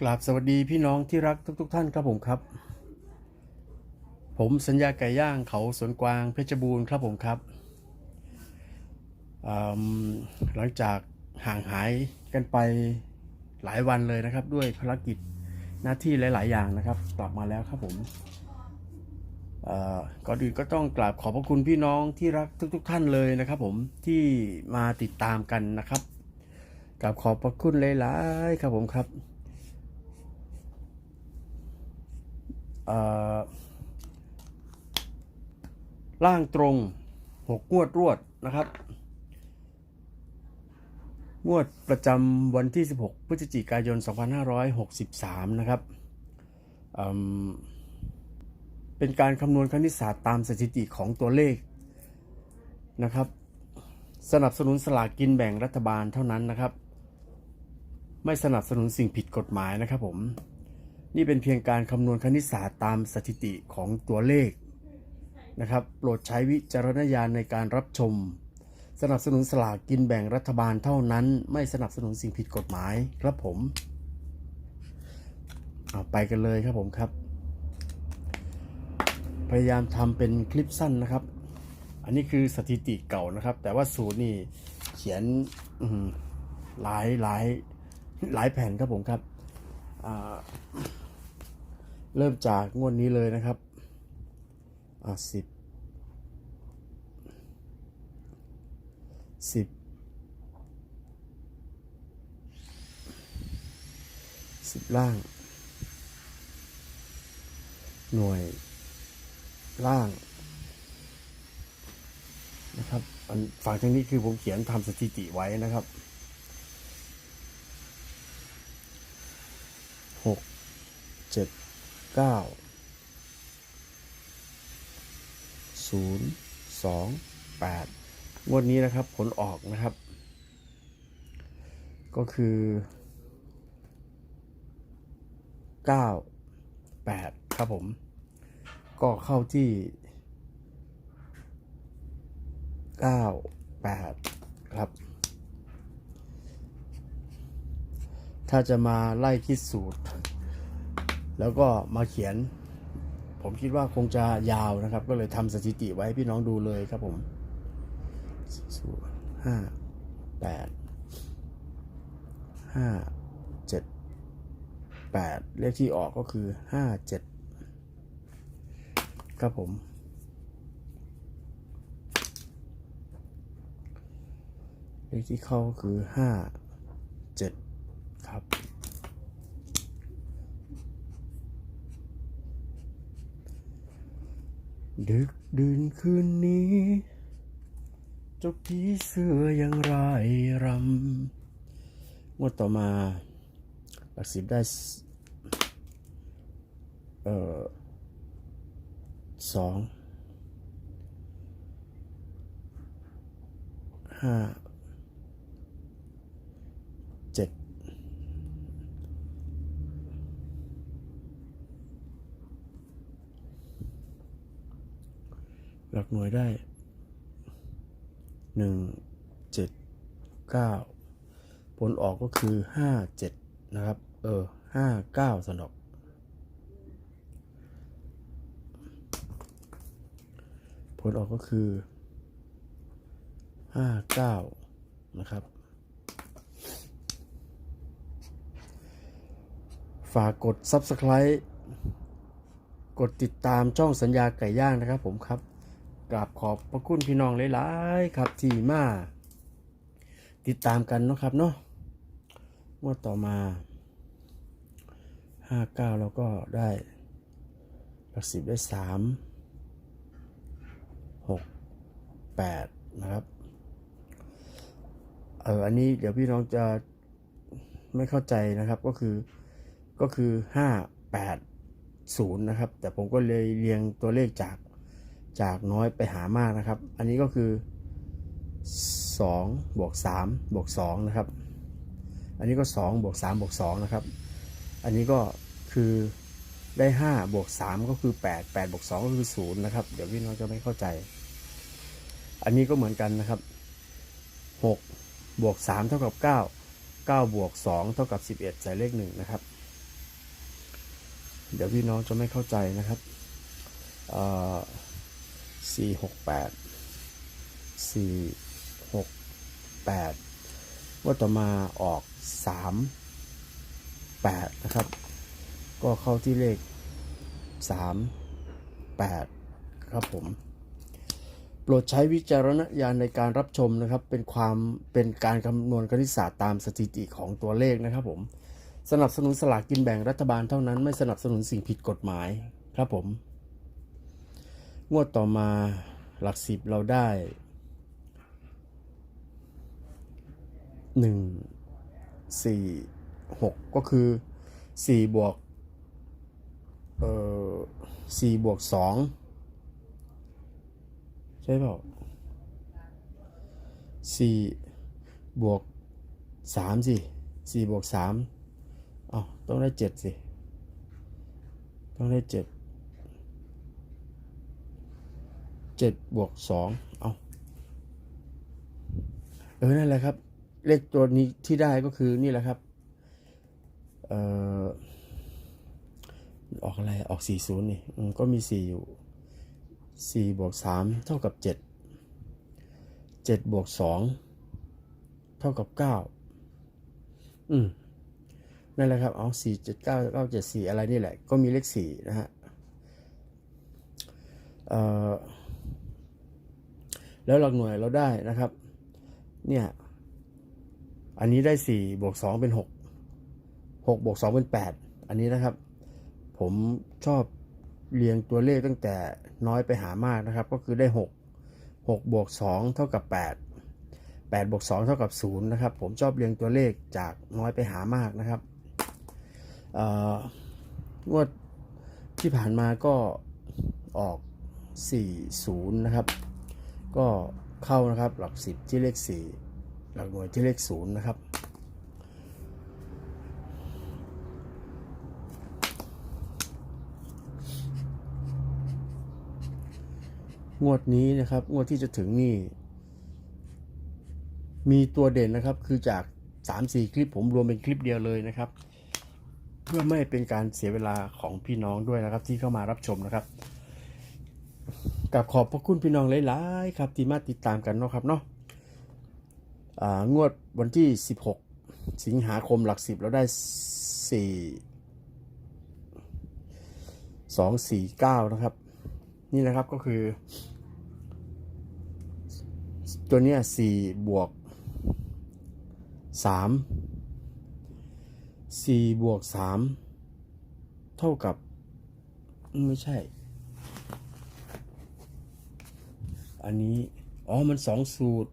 กราบสวัสดีพี่น้องที่รักทุกๆท่านครับผมครับ ผมสัญญาไก่ย่างเขาสวนกวางเพชรบูรณ์ครับผมครับ หลังจากห่างหายกันไปหลายวันเลยนะครับ ด้วยภารกิจหน้าที่หลาย ๆ อย่างนะครับ กลับมาแล้วครับผมก่อนอื่นก็ต้องกราบขอบพระคุณพี่น้องที่รักทุกๆท่านเลยนะครับ ผมที่มาติดตามกันนะครับกราบขอบพระคุณหลาย ๆ ครับผมครับ เอ่อ ล่างตรงหกงวดรวดนะครับ งวดประจำวันที่ 16 พฤศจิกายน 2563 นะครับอืมเป็นการคำนวณคณิตศาสตร์ตามสถิติของตัวเลขนะครับ สนับสนุนสลากกินแบ่งรัฐบาลเท่านั้นนะครับ ไม่สนับสนุนสิ่งผิดกฎหมายนะครับผม นี่เป็นเพียงการคำนวณคณิตศาสตร์ตามสถิติของตัวเลขนะครับ โปรดใช้วิจารณญาณในการรับชม สนับสนุนสลากกินแบ่งรัฐบาลเท่านั้น ไม่สนับสนุนสิ่งผิดกฎหมายครับผมเอาไปกันเลยครับผมครับ พยายามทำเป็นคลิปสั้นนะครับ อันนี้คือสถิติเก่านะครับ แต่ว่าสูตรนี่เขียนอื้อหือหลายหลายหลายแผ่นครับผมครับอ่า เริ่มจากงวดนี้เลยนะครับ อ่าสิบสิบสิบล่าง หน่วยล่างนะครับอันฝั่งทางนี้คือผมเขียนทำสถิติไว้นะครับหกเจ็ด เก้าศูนย์สองแปดงวดนี้นะครับผลออกนะครับ ก็คือเก้าแปดครับผม ก็เข้าที่เก้าแปดครับ ถ้าจะมาไล่คิดสูตร แล้วก็มาเขียน ผมคิดว่าคงจะยาวนะครับ ก็เลยทำสถิติไว้ให้พี่น้องดูเลยครับผมศูนย์ห้าแปดห้าเจ็ดแปดเลขที่ออกก็คือห้าเจ็ดครับผมเลขที่เข้าก็คือห้าเจ็ดครับ ดึกดื่นคืนนี้เจ้าผีเสื้อยังรายรำงวดต่อมาหลักสิบได้ เอ่อสองห้า หลักหน่วยได้หนึ่งเจ็ดเก้าผลออกก็คือห้าเจ็ดนะครับ เออห้าเก้าสนอกผลออกก็คือห้าเก้านะครับ ฝากกด Subscribe กดติดตามช่องสัญญาไก่ย่างนะครับผมครับ กราบขอบพระคุณพี่น้องหลายๆครับที่มาติดตามกันเนาะครับเนาะงวดต่อมาห้าเก้าเราก็ได้หลักสิบได้สามหกแปดนะครับเอออันนี้เดี๋ยวพี่น้องจะไม่เข้าใจนะครับก็คือก็คือห้าแปดศูนย์นะครับ แต่ผมก็เลยเรียงตัวเลขจาก จากน้อยไปหามากนะครับ อันนี้ก็คือ2บวก3บวก2นะครับ อันนี้ก็2บวก3บวก2นะครับ อันนี้ก็คือได้5บวก3ก็คือ 8 8บวก2ก็คือ0นะครับ เดี๋ยวพี่น้องจะไม่เข้าใจ อันนี้ก็เหมือนกันนะครับ6บวก3เท่ากับ 9 9บวก2เท่ากับ 11 ใส่เลข1นะครับ เดี๋ยวพี่น้องจะไม่เข้าใจนะครับเอ่อ สี่หกแปดสี่หกแปดว่าต่อมาออกสามแปดนะครับ ก็เข้าที่เลขสามแปดครับผม โปรดใช้วิจารณญาณในการรับชมนะครับ เป็นความเป็นการคำนวณคณิตศาสตร์ตามสถิติของตัวเลขนะครับผมสนับสนุนสลากกินแบ่งรัฐบาลเท่านั้นไม่สนับสนุนสิ่งผิดกฎหมายครับผม งวดต่อมาหลักสิบเราได้หนึ่งสี่หกก็คือสี่บวกเอ่อสี่บวกสองใช่เปล่าสี่บวกสามสิสี่บวกสามอ๋อต้องได้เจ็ดสิ ต้องได้เจ็ด เจ็ดบวกสองเอาเออ นั่นแหละครับ เลขตัวนี้ที่ได้ก็คือนี่แหละครับ เอ่อ ออกอะไร ออกสี่ศูนย์นี่ก็มีสี่อยู่สี่บวกสามเท่ากับเจ็ดเจ็ดบวกสองเท่ากับเก้าอืม นั่นแหละครับ เอาสี่เจ็ดเก้าเก้าเจ็ดสี่อะไรนี่แหละ ก็มีเลขสี่นะฮะ เอ่อ แล้วหลักหน่วยเราได้นะครับ เนี่ยอันนี้ได้สี่บวกสองเป็นหกหกบวกสองเป็นแปดอันนี้นะครับ ผมชอบเรียงตัวเลขตั้งแต่น้อยไปหามากนะครับ ก็คือได้หกหกบวกสองเท่ากับแปดแปดบวกสองเท่ากับศูนย์นะครับ ผมชอบเรียงตัวเลขจากน้อยไปหามากนะครับงวดที่ผ่านมาก็ออก 40 นะครับ ก็เข้านะครับหลัก 10 ที่เลข 4 หลักหน่วยที่เลข 0 นะครับ งวดนี้นะครับ งวดที่จะถึงนี่ มีตัวเด่นนะครับคือจาก 3-4 คลิปผมรวมเป็นคลิปเดียวเลยนะครับ เพื่อไม่เป็นการเสียเวลาของพี่น้องด้วยนะครับที่เข้ามารับชมนะครับ กับขอบพระคุณพี่น้องหลายๆครับที่มาติดตามกันเนาะครับเนาะงวดวันที่ 16 สิงหาคมหลักสิบเราได้ 4 2 4 9 นะครับ นี่นะครับก็คือ ตัวเนี้ย4บวก3สี่บวกสามเท่ากับ ไม่ใช่ อันนี้ อ๋อ มันสองสูตร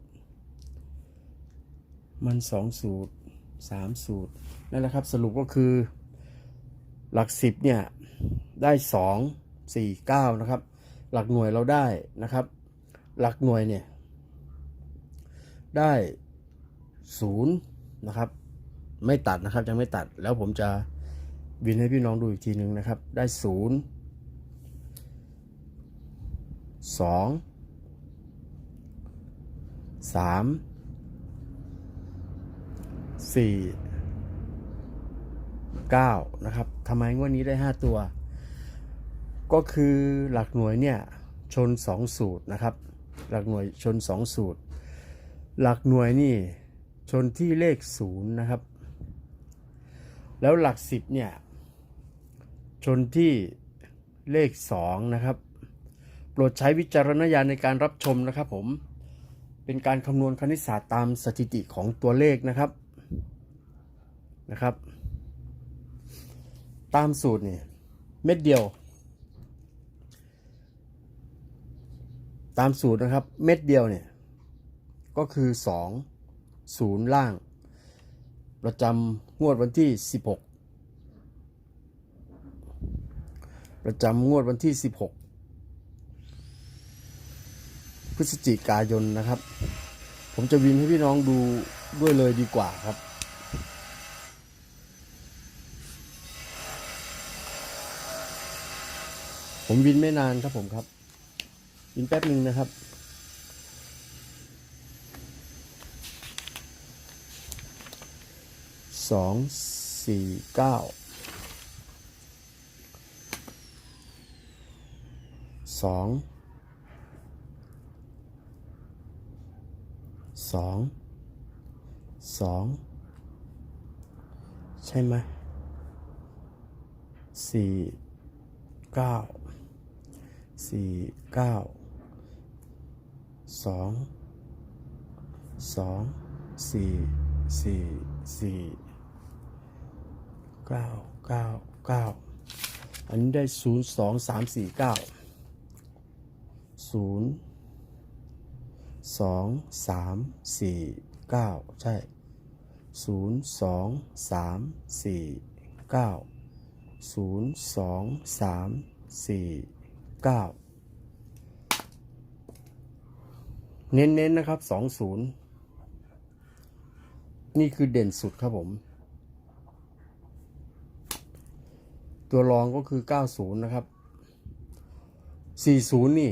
มันสองสูตรสามสูตร นั่นแหละครับ สรุปก็คือ หลักสิบเนี่ย ได้สองสี่เก้านะครับ หลักหน่วยเราได้นะครับ หลักหน่วยเนี่ย ได้ศูนย์นะครับ ไม่ตัดนะครับยังไม่ตัด แล้วผมจะวินให้พี่น้องดูอีกทีหนึ่งนะครับ ได้ศูนย์สอง สามสี่เก้านะครับทำไมงวดนี้ได้ห้าตัว ก็คือหลักหน่วยเนี่ยชนสองสูตรนะครับ หลักหน่วยชนสองสูตร หลักหน่วยนี่ชนที่เลขศูนย์นะครับ แล้วหลักสิบเนี่ยชนที่เลขสองนะครับ โปรดใช้วิจารณญาณในการรับชมนะครับผม เป็นการคำนวณคณิตศาสตร์ตามสถิติของตัวเลขนะครับนะครับ ตามสูตรเนี่ยเม็ดเดียว ตามสูตรนะครับเม็ดเดียวเนี่ยก็คือสองศูนย์ล่าง ประจำงวดวันที่ 16 ประจำงวดวันที่ 16 พฤศจิกายนนะครับ ผมจะวินให้พี่น้องดูด้วยเลยดีกว่าครับ ผมวินไม่นานครับผมครับ วินแป๊บหนึ่งนะครับสองสี่เก้าสอง สองสองใช่ไหมสี่เก้าสี่เก้าสองสองสี่สี่สี่เก้าเก้าเก้าอันนี้ได้ศูนย์สองสามสี่เก้าศูนย์ สองสามสี่เก้าใช่ศูนย์สองสามสี่เก้าศูนย์สองสามสี่เก้าเน้นๆนะครับสองศูนย์นี่คือเด่นสุดครับผม ตัวรองก็คือ 90 นะครับ 40 นี่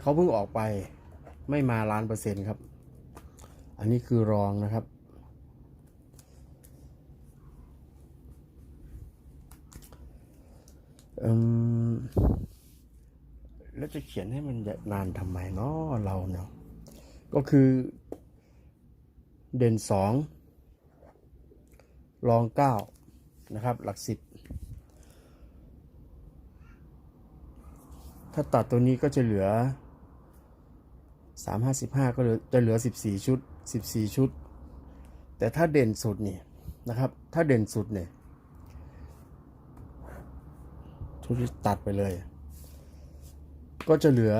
เขาเพิ่งออกไป ไม่มาล้านเปอร์เซ็นต์ครับ อันนี้คือรองนะครับอืมแล้วจะเขียนให้มันนานทำไมเนาะเราเนาะก็คือเด่นสองรองเก้านะครับ หลักสิบถ้าตัดตัวนี้ก็จะเหลือ สามห้าสิบห้าก็เหลือจะเหลือสิบสี่ชุดสิบสี่ชุด แต่ถ้าเด่นสุดนี่นะครับ ถ้าเด่นสุดเนี่ยชุดที่ตัดไปเลย ก็จะเหลือ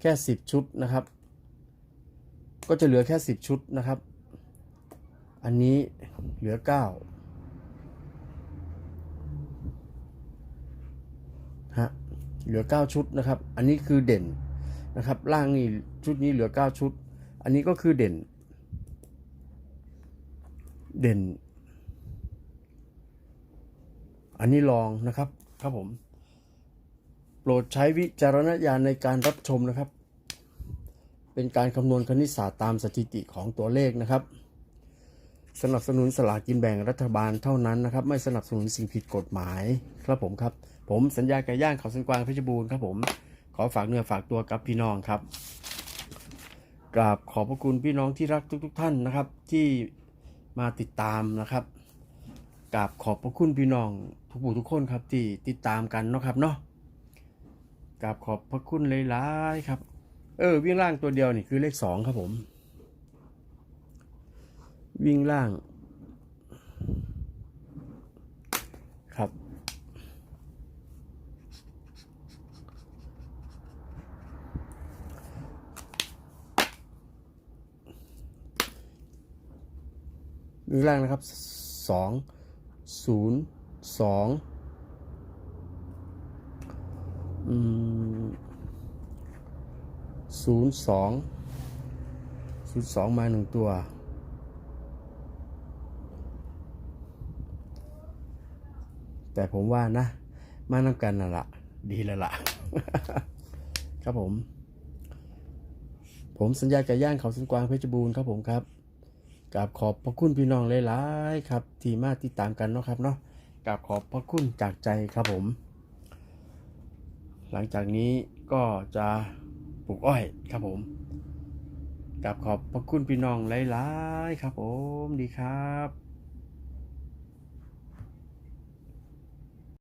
แค่สิบชุดนะครับ ก็จะเหลือแค่สิบชุดนะครับ อันนี้เหลือเก้าฮะเหลือ 9 ชุดนะครับ อันนี้คือเด่น นะครับล่างนี่ชุดนี้เหลือ 9 ชุด อันนี้ก็คือเด่น เด่น อันนี้ลองนะครับครับผม โปรดใช้วิจารณญาณในการรับชมนะครับ เป็นการคำนวณคณิตศาสตร์ตามสถิติของตัวเลขนะครับ สนับสนุนสลากกินแบ่งรัฐบาลเท่านั้นนะครับ ไม่สนับสนุนสิ่งผิดกฎหมายครับผมครับ ผมสัญญาไก่ย่างเขาสันกวางเพชรบูรณ์ครับผม ขอฝากเนื้อฝากตัวกับพี่น้องครับกราบขอบพระคุณพี่น้องที่รักทุกๆท่านนะครับ ที่มาติดตามนะครับกราบขอบพระคุณพี่น้องทุกผู้ทุกคนครับที่ติดตามกันเนาะครับเนาะกราบขอบพระคุณหลายๆครับ เออวิ่งล่างตัวเดียวนี่คือเลขสองครับผม วิ่งล่างครับ วิ่งล่างนะครับสองศูนย์สองอืมศูนย์สองศูนย์สองมาหนึ่งตัวแต่ผมว่านะ มานำกันน่ะละดีแล้วล่ะครับผม ผมสัญญาไก่ย่างเขาสันกวางเพชรบูรณ์ครับผมครับ กราบขอบพระคุณพี่น้องหลายๆครับ ที่มาติดตามกันเนาะครับเนาะกราบขอบพระคุณจากใจครับผม หลังจากนี้ก็จะปลูกอ้อยครับผมกราบขอบพระคุณพี่น้องหลายๆครับผมดีครับ